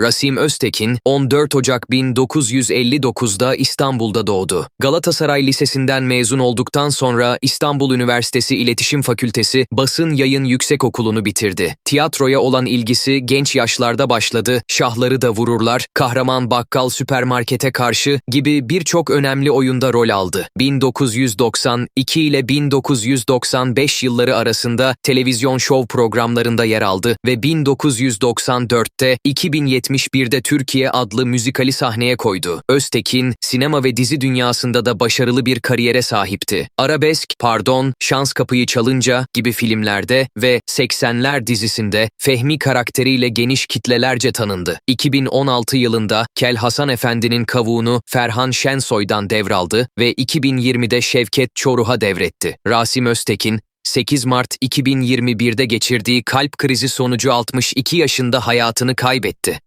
Rasim Öztekin 14 Ocak 1959'da İstanbul'da doğdu. Galatasaray Lisesi'nden mezun olduktan sonra İstanbul Üniversitesi İletişim Fakültesi Basın Yayın Yüksekokulu'nu bitirdi. Tiyatroya olan ilgisi genç yaşlarda başladı. Şahları da vururlar, Kahraman Bakkal Süpermarkete karşı gibi birçok önemli oyunda rol aldı. 1992 ile 1995 yılları arasında televizyon şov programlarında yer aldı ve 1994'te 2071'de Türkiye adlı müzikali sahneye koydu. Öztekin, sinema ve dizi dünyasında da başarılı bir kariyere sahipti. Arabesk, Pardon, Şans Kapıyı Çalınca gibi filmlerde ve 80'ler dizisinde Fehmi karakteriyle geniş kitlelerce tanındı. 2016 yılında Kel Hasan Efendi'nin kavuğunu Ferhan Şensoy'dan devraldı ve 2020'de Şevket Çoruh'a devretti. Rasim Öztekin, 8 Mart 2021'de geçirdiği kalp krizi sonucu 62 yaşında hayatını kaybetti.